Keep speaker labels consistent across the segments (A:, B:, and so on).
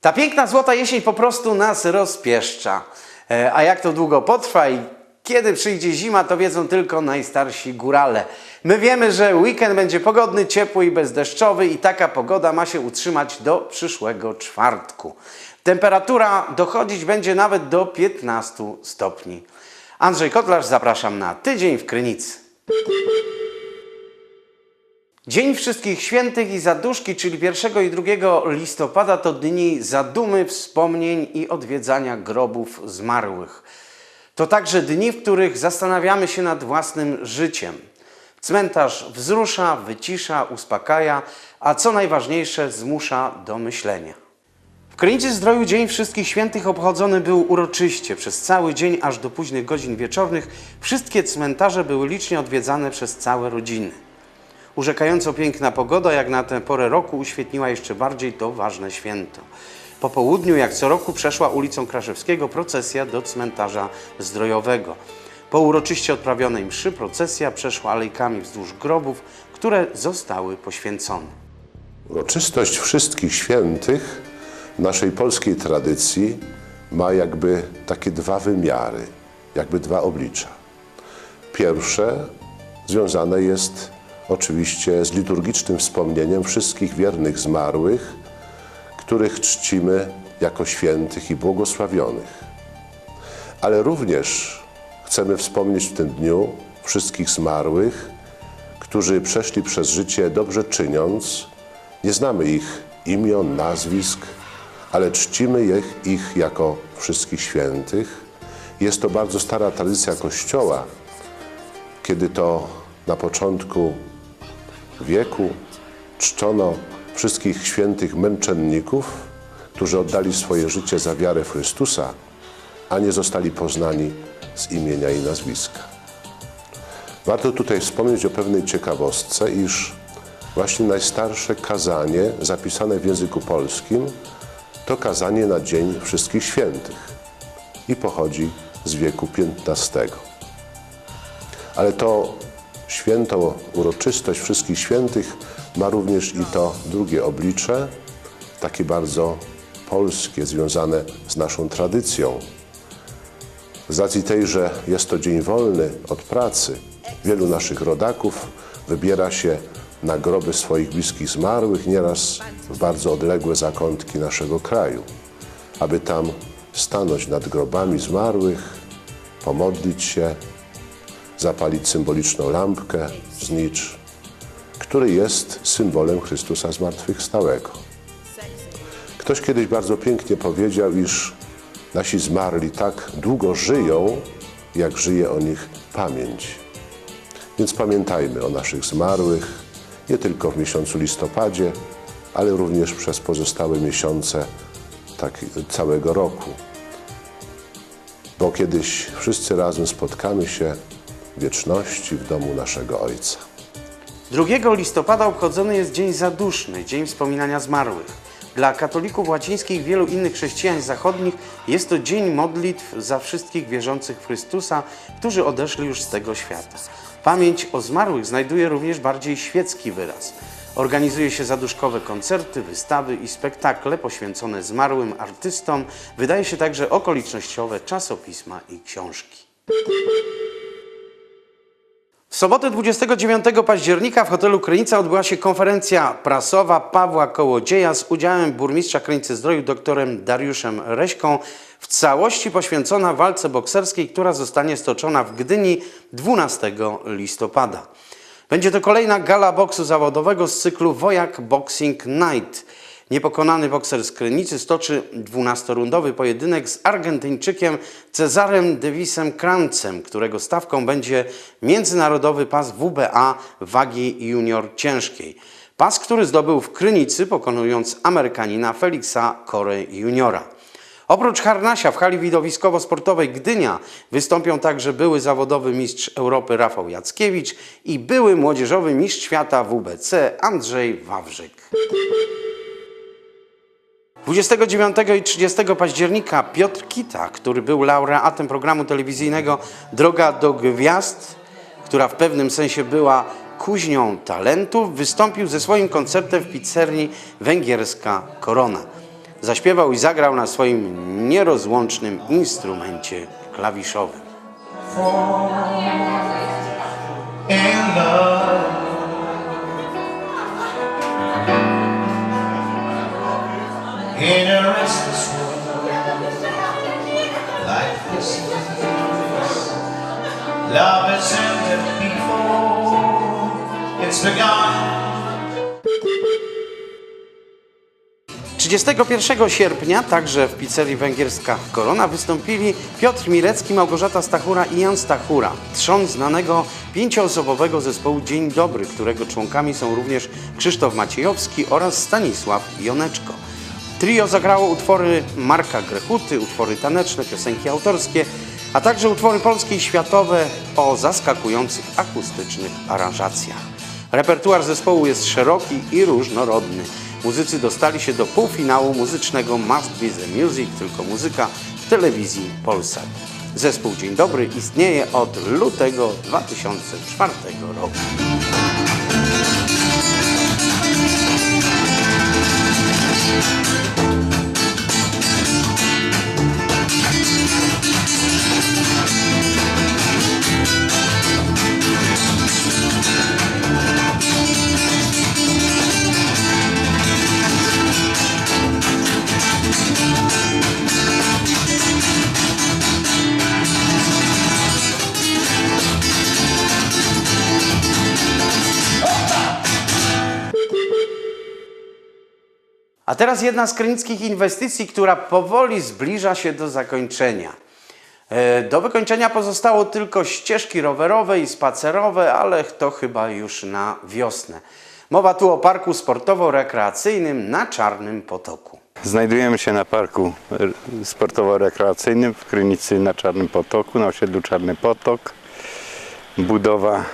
A: Ta piękna złota jesień po prostu nas rozpieszcza. E, A jak to długo potrwa i kiedy przyjdzie zima, to wiedzą tylko najstarsi górale. My wiemy, że weekend będzie pogodny, ciepły i bezdeszczowy i taka pogoda ma się utrzymać do przyszłego czwartku. Temperatura dochodzić będzie nawet do 15 stopni. Andrzej Kotlarz, zapraszam na tydzień w Krynicy. Dzień Wszystkich Świętych i Zaduszki, czyli 1 i 2 listopada, to dni zadumy, wspomnień i odwiedzania grobów zmarłych. To także dni, w których zastanawiamy się nad własnym życiem. Cmentarz wzrusza, wycisza, uspokaja, a co najważniejsze, zmusza do myślenia. W Krynicy Zdroju Dzień Wszystkich Świętych obchodzony był uroczyście. Przez cały dzień, aż do późnych godzin wieczornych, wszystkie cmentarze były licznie odwiedzane przez całe rodziny. Urzekająco piękna pogoda, jak na tę porę roku, uświetniła jeszcze bardziej to ważne święto. Po południu, jak co roku, przeszła ulicą Kraszewskiego procesja do cmentarza zdrojowego. Po uroczyście odprawionej mszy procesja przeszła alejkami wzdłuż grobów, które zostały poświęcone.
B: Uroczystość wszystkich świętych w naszej polskiej tradycji ma jakby takie dwa wymiary, jakby dwa oblicza. Pierwsze związane jest oczywiście z liturgicznym wspomnieniem wszystkich wiernych zmarłych, których czcimy jako świętych i błogosławionych. Ale również chcemy wspomnieć w tym dniu wszystkich zmarłych, którzy przeszli przez życie dobrze czyniąc, nie znamy ich imion, nazwisk, ale czcimy ich, ich jako wszystkich świętych. Jest to bardzo stara tradycja Kościoła, kiedy to na początku wieku czczono wszystkich świętych męczenników, którzy oddali swoje życie za wiarę Chrystusa, a nie zostali poznani z imienia i nazwiska. Warto tutaj wspomnieć o pewnej ciekawostce, iż właśnie najstarsze kazanie zapisane w języku polskim to kazanie na Dzień Wszystkich Świętych i pochodzi z wieku XV. Ale to święto, uroczystość Wszystkich Świętych ma również i to drugie oblicze, takie bardzo polskie, związane z naszą tradycją. Z racji tej, że jest to dzień wolny od pracy, wielu naszych rodaków wybiera się na groby swoich bliskich zmarłych, nieraz w bardzo odległe zakątki naszego kraju, aby tam stanąć nad grobami zmarłych, pomodlić się, zapalić symboliczną lampkę, znicz, który jest symbolem Chrystusa zmartwychwstałego. Ktoś kiedyś bardzo pięknie powiedział, iż nasi zmarli tak długo żyją, jak żyje o nich pamięć. Więc pamiętajmy o naszych zmarłych, nie tylko w miesiącu listopadzie, ale również przez pozostałe miesiące tak, całego roku. Bo kiedyś wszyscy razem spotkamy się wieczności w domu naszego Ojca.
A: 2 listopada obchodzony jest Dzień Zaduszny, Dzień Wspominania Zmarłych. Dla katolików łacińskich i wielu innych chrześcijan zachodnich jest to dzień modlitw za wszystkich wierzących w Chrystusa, którzy odeszli już z tego świata. Pamięć o zmarłych znajduje również bardziej świecki wyraz. Organizuje się zaduszkowe koncerty, wystawy i spektakle poświęcone zmarłym artystom. Wydaje się także okolicznościowe czasopisma i książki. W sobotę 29 października w hotelu Krynica odbyła się konferencja prasowa Pawła Kołodzieja z udziałem burmistrza Krynicy Zdroju doktorem Dariuszem Reśką, w całości poświęcona walce bokserskiej, która zostanie stoczona w Gdyni 12 listopada. Będzie to kolejna gala boksu zawodowego z cyklu Wojak Boxing Night. Niepokonany bokser z Krynicy stoczy 12-rundowy pojedynek z Argentyńczykiem Cezarem Davisem Krancem, którego stawką będzie międzynarodowy pas WBA wagi junior ciężkiej. Pas, który zdobył w Krynicy, pokonując Amerykanina Felixa Corey juniora. Oprócz harnasia w hali widowiskowo-sportowej Gdynia wystąpią także były zawodowy mistrz Europy Rafał Jackiewicz i były młodzieżowy mistrz świata WBC Andrzej Wawrzyk. 29 i 30 października Piotr Kita, który był laureatem programu telewizyjnego Droga do Gwiazd, która w pewnym sensie była kuźnią talentów, wystąpił ze swoim koncertem w pizzerii Węgierska Korona. zaśpiewał i zagrał na swoim nierozłącznym instrumencie klawiszowym.
C: in In a world, life is. Love before it's begun.
A: 31 sierpnia także w pizzerii węgierska Korona wystąpili Piotr Mirecki, Małgorzata Stachura i Jan Stachura, trzon znanego pięcioosobowego zespołu Dzień Dobry, którego członkami są również Krzysztof Maciejowski oraz Stanisław Joneczko. Trio zagrało utwory Marka Grechuty, utwory taneczne, piosenki autorskie, a także utwory polskie i światowe o zaskakujących akustycznych aranżacjach. Repertuar zespołu jest szeroki i różnorodny. Muzycy dostali się do półfinału muzycznego Must Be The Music, tylko muzyka w telewizji Polsat. Zespół Dzień Dobry istnieje od lutego 2004 roku. A teraz jedna z krynickich inwestycji, która powoli zbliża się do zakończenia. E, Do wykończenia pozostało tylko ścieżki rowerowe i spacerowe, ale to chyba już na wiosnę. Mowa tu o parku sportowo-rekreacyjnym na Czarnym Potoku.
D: Znajdujemy się na parku sportowo-rekreacyjnym w Krynicy na Czarnym Potoku, na osiedlu Czarny Potok. Budowa,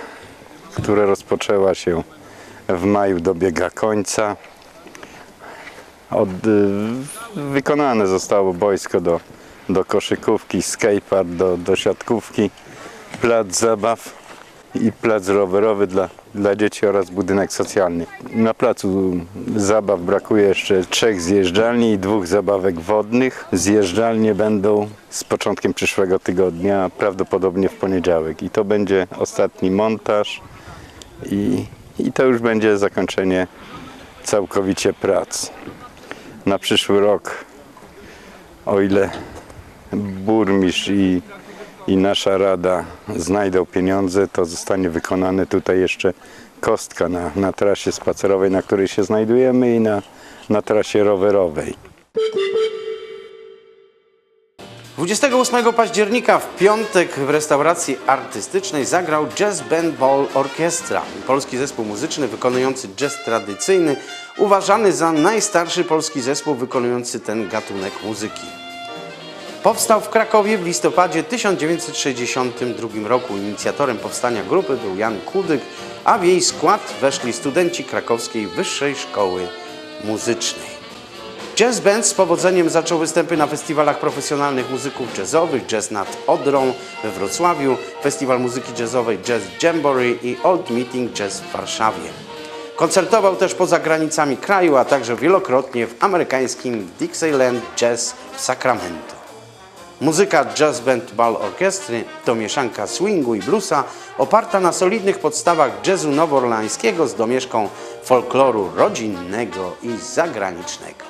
D: która rozpoczęła się w maju, dobiega końca. Od, y, wykonane zostało boisko do, do koszykówki, skatepark do, do siatkówki, plac zabaw i plac rowerowy dla, dla dzieci oraz budynek socjalny. Na placu zabaw brakuje jeszcze trzech zjeżdżalni i dwóch zabawek wodnych. Zjeżdżalnie będą z początkiem przyszłego tygodnia, prawdopodobnie w poniedziałek. I to będzie ostatni montaż i, i to już będzie zakończenie całkowicie prac. Na przyszły rok, o ile burmistrz i, i nasza rada znajdą pieniądze, to zostanie wykonany tutaj jeszcze kostka na, na trasie spacerowej, na której się znajdujemy i na, na trasie rowerowej.
A: 28 października w piątek w restauracji artystycznej zagrał Jazz Band Ball Orchestra, polski zespół muzyczny wykonujący jazz tradycyjny, uważany za najstarszy polski zespół wykonujący ten gatunek muzyki. Powstał w Krakowie w listopadzie 1962 roku. Inicjatorem powstania grupy był Jan Kudyk, a w jej skład weszli studenci Krakowskiej Wyższej Szkoły Muzycznej. Jazz Band z powodzeniem zaczął występy na festiwalach profesjonalnych muzyków jazzowych Jazz nad Odrą we Wrocławiu, Festiwal Muzyki Jazzowej Jazz Jamboree i Old Meeting Jazz w Warszawie. Koncertował też poza granicami kraju, a także wielokrotnie w amerykańskim Dixieland Jazz w Sacramento. Muzyka Jazz Band Ball Orkiestry to mieszanka swingu i bluesa oparta na solidnych podstawach jazzu nowoorlańskiego z domieszką folkloru rodzinnego i zagranicznego.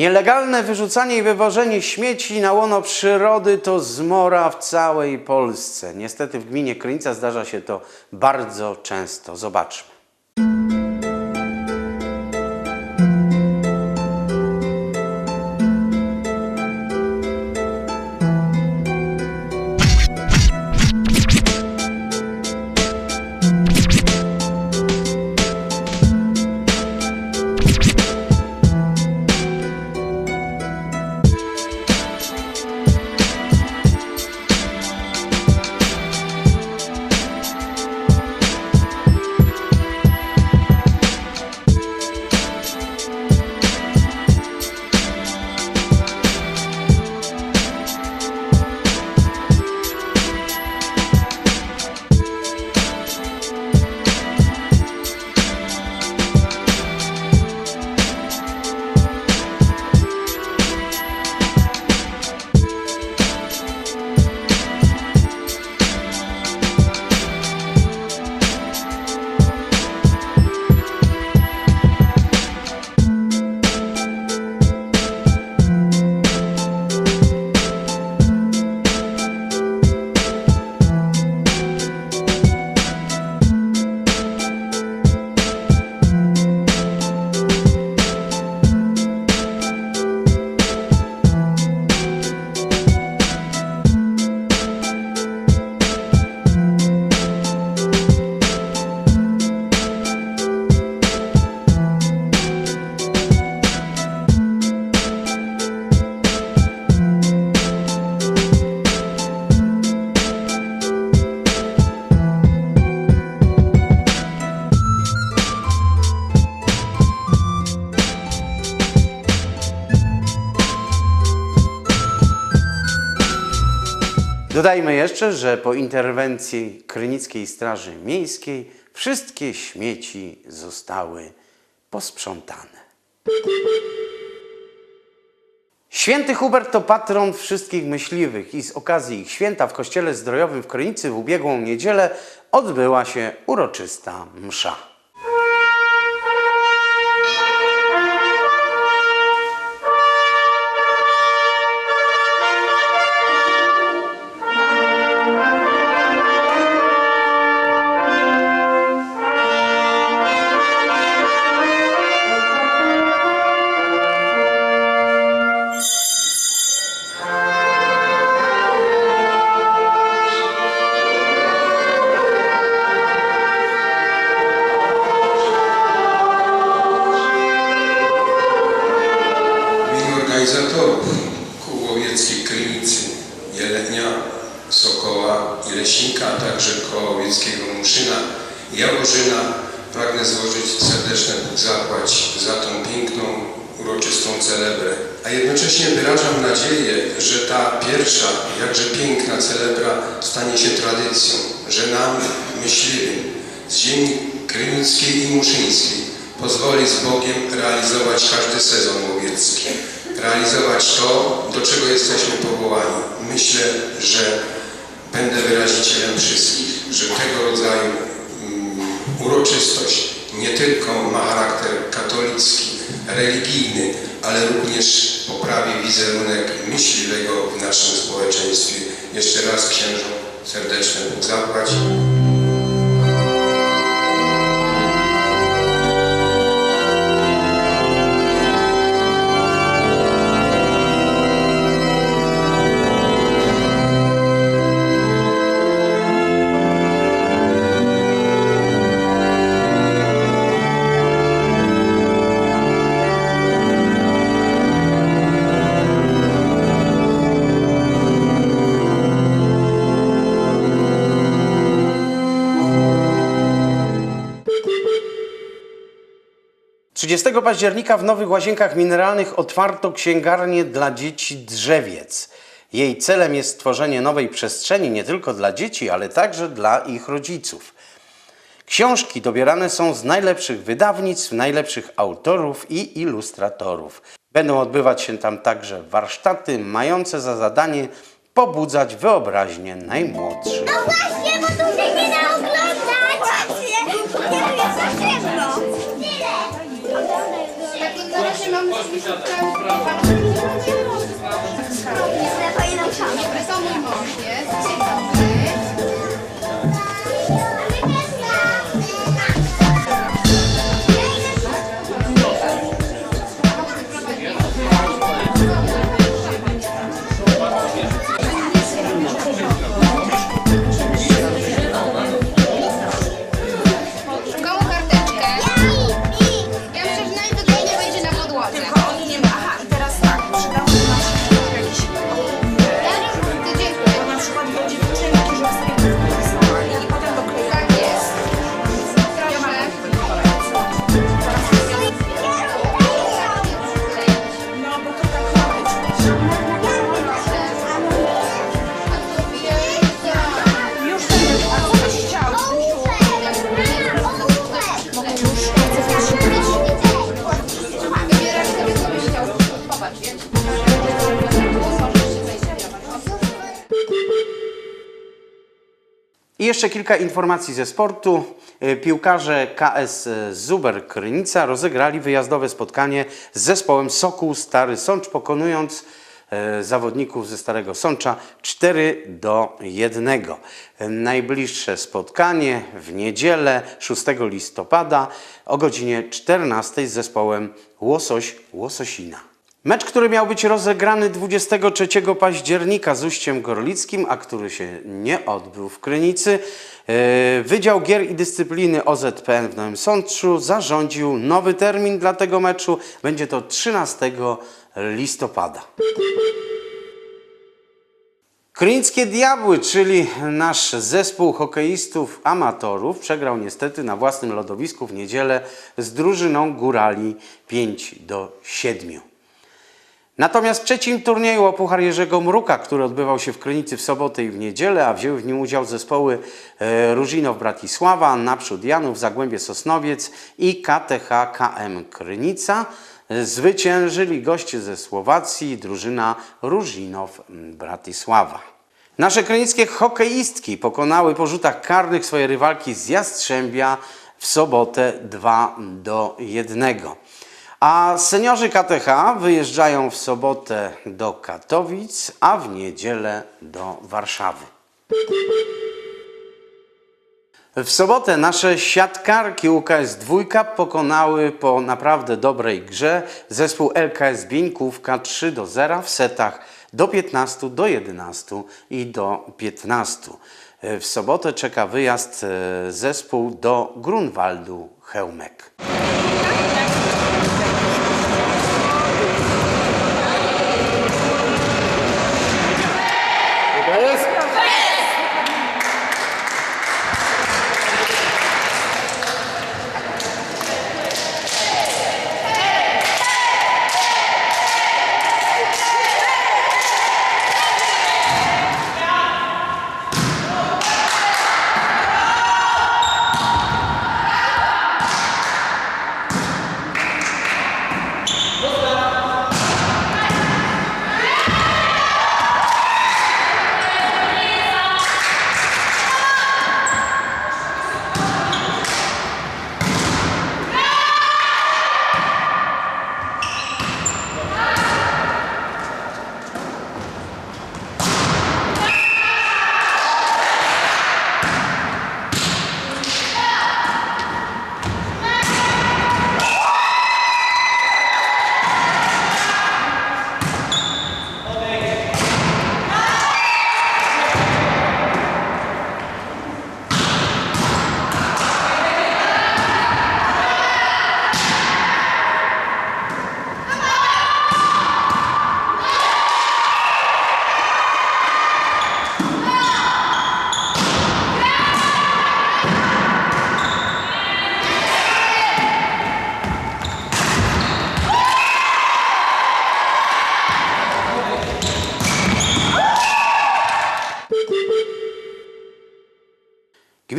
A: Nielegalne wyrzucanie i wywożenie śmieci na łono przyrody to zmora w całej Polsce. Niestety w gminie Krynica zdarza się to bardzo często. Zobaczmy. Dodajmy jeszcze, że po interwencji Krynickiej Straży Miejskiej wszystkie śmieci zostały posprzątane. Święty Hubert to patron wszystkich myśliwych i z okazji ich święta w Kościele Zdrojowym w Krynicy w ubiegłą niedzielę odbyła się uroczysta msza.
E: Z Bogiem realizować każdy sezon łowiecki, realizować to, do czego jesteśmy powołani. Myślę, że będę wyrazicielem wszystkich, że tego rodzaju mm, uroczystość nie tylko ma charakter katolicki, religijny, ale również poprawi wizerunek myśliwego w naszym społeczeństwie. Jeszcze raz księżom serdeczne Bóg zapłać.
A: Trzydziestego października w Nowych Łazienkach Mineralnych otwarto księgarnię dla dzieci Drzewiec. Jej celem jest stworzenie nowej przestrzeni nie tylko dla dzieci, ale także dla ich rodziców. Książki dobierane są z najlepszych wydawnictw, najlepszych autorów i ilustratorów. Będą odbywać się tam także warsztaty mające za zadanie pobudzać wyobraźnię najmłodszych.
F: No właśnie, bo tu się nie da
G: Hoş geldin.
A: Bravo. Jeszcze kilka informacji ze sportu. E, Piłkarze KS Zuber Krynica rozegrali wyjazdowe spotkanie z zespołem Sokół Stary Sącz, pokonując e, zawodników ze Starego Sącza 4 do 1. E, Najbliższe spotkanie w niedzielę 6 listopada o godzinie 14 z zespołem Łosoś Łososina. Mecz, który miał być rozegrany 23 października z Uściem Gorlickim, a który się nie odbył w Krynicy, e, Wydział Gier i Dyscypliny OZPN w Nowym Sączu zarządził nowy termin dla tego meczu. Będzie to 13 listopada. Krynickie Diabły, czyli nasz zespół hokeistów amatorów, przegrał niestety na własnym lodowisku w niedzielę z drużyną Górali 5 do 7. Natomiast w trzecim turnieju o Puchar Jerzego Mruka, który odbywał się w Krynicy w sobotę i w niedzielę, a wzięły w nim udział zespoły e, Różinow Bratisława, Naprzód Janów, Zagłębie Sosnowiec i KTH KM Krynica, e, zwyciężyli goście ze Słowacji, drużyna Różinow Bratisława. Nasze krynickie hokeistki pokonały po rzutach karnych swoje rywalki z Jastrzębia w sobotę 2 do 1. A seniorzy KTH wyjeżdżają w sobotę do Katowic, a w niedzielę do Warszawy. W sobotę nasze siatkarki UKS Dwójka pokonały po naprawdę dobrej grze zespół LKS Bieńkówka 3 do 0 w setach do 15, do 11 i do 15. W sobotę czeka wyjazd e, zespół do Grunwaldu Chełmek.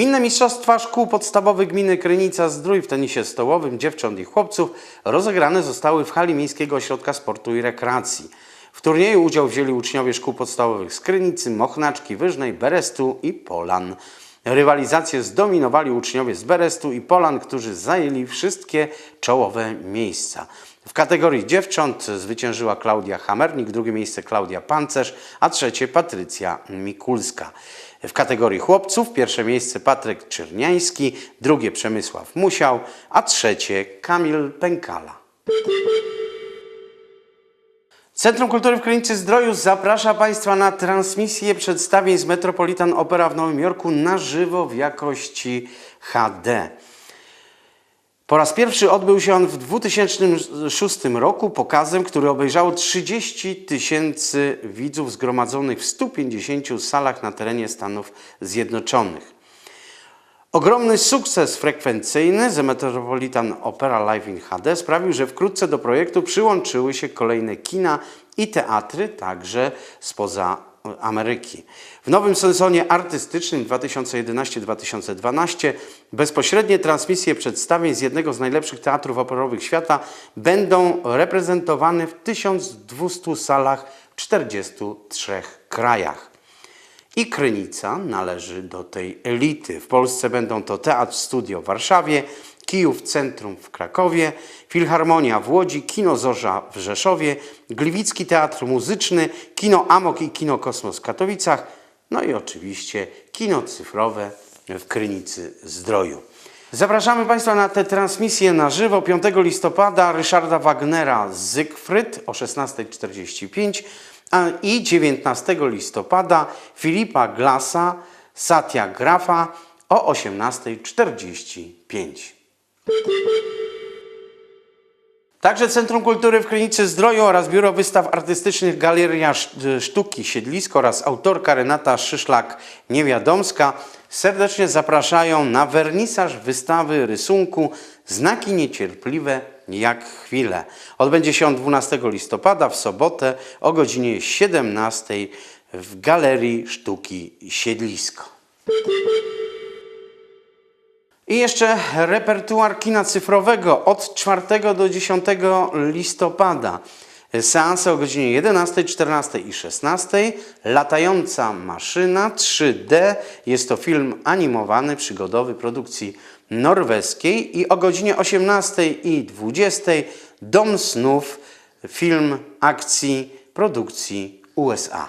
A: Gminne Mistrzostwa Szkół Podstawowych Gminy Krynica Zdrój w tenisie stołowym dziewcząt i chłopców rozegrane zostały w hali Miejskiego Ośrodka Sportu i Rekreacji. W turnieju udział wzięli uczniowie szkół podstawowych z Krynicy, Mochnaczki, Wyżnej, Berestu i Polan. Rywalizację zdominowali uczniowie z Berestu i Polan, którzy zajęli wszystkie czołowe miejsca. W kategorii dziewcząt zwyciężyła Klaudia Hamernik, drugie miejsce Klaudia Pancerz, a trzecie Patrycja Mikulska. W kategorii chłopców pierwsze miejsce Patryk Czerniański, drugie Przemysław Musiał, a trzecie Kamil Pękala. Centrum Kultury w Krynicy Zdroju zaprasza Państwa na transmisję przedstawień z Metropolitan Opera w Nowym Jorku na żywo w jakości HD. Po raz pierwszy odbył się on w 2006 roku pokazem, który obejrzało 30 tysięcy widzów zgromadzonych w 150 salach na terenie Stanów Zjednoczonych. Ogromny sukces frekwencyjny The Metropolitan Opera Live in HD sprawił, że wkrótce do projektu przyłączyły się kolejne kina i teatry, także spoza Ameryki. W nowym sezonie artystycznym 2011-2012 bezpośrednie transmisje przedstawień z jednego z najlepszych teatrów operowych świata będą reprezentowane w 1200 salach w 43 krajach. I Krynica należy do tej elity. W Polsce będą to Teatr Studio w Warszawie, Kijów Centrum w Krakowie, Filharmonia w Łodzi, Kino Zorza w Rzeszowie, Gliwicki Teatr Muzyczny, Kino Amok i Kino Kosmos w Katowicach, no i oczywiście kino cyfrowe w Krynicy Zdroju. Zapraszamy Państwa na tę transmisję na żywo 5 listopada Ryszarda Wagnera Zygfryd o 16.45 a i 19 listopada Filipa Glasa Satya Grafa o 18.45. Także Centrum Kultury w Krynicy Zdroju oraz Biuro Wystaw Artystycznych Galeria Sz- Sztuki Siedlisko oraz autorka Renata Szyszlak-Niewiadomska serdecznie zapraszają na wernisaż wystawy rysunku Znaki Niecierpliwe jak chwilę. Odbędzie się on 12 listopada w sobotę o godzinie 17 w Galerii Sztuki Siedlisko. I jeszcze repertuar kina cyfrowego od 4 do 10 listopada. Seanse o godzinie 11, 14 i 16. Latająca maszyna 3D. Jest to film animowany, przygodowy produkcji norweskiej. I o godzinie 18 i 20 Dom snów, film akcji produkcji USA.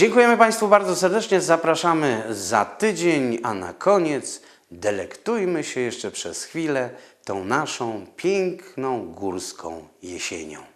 A: Dziękujemy Państwu bardzo serdecznie. Zapraszamy za tydzień, a na koniec delektujmy się jeszcze przez chwilę tą naszą piękną górską jesienią.